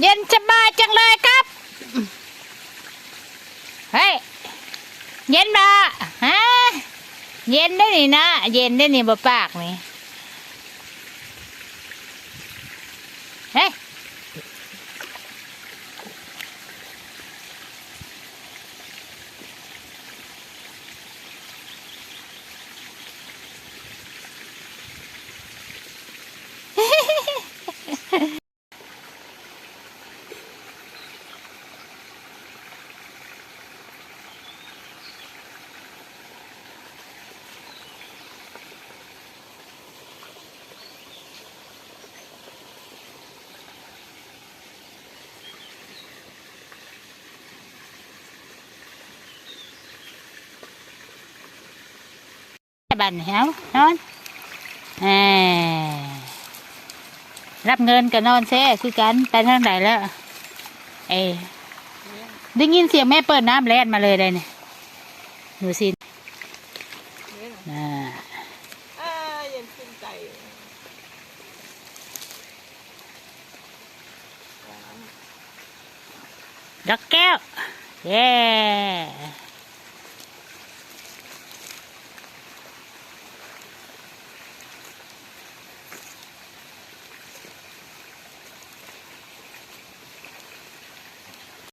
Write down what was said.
เย็นสบายจังเลยครับ เฮ้ย เย็นบ่ฮะ เย็นได้นี่นะ เย็นได้นี่บ่ปากนี่ บันเฮานอนเออรับเงินกับนอนแซ่คือกันไปทางไหนแล้วเอได้ยินเสียงแม่เปิดน้ำแล่นมาเลยเลยเนี่ยดูสิอ่าอ่าเย็นชื่นใจดอกแก้ว เย้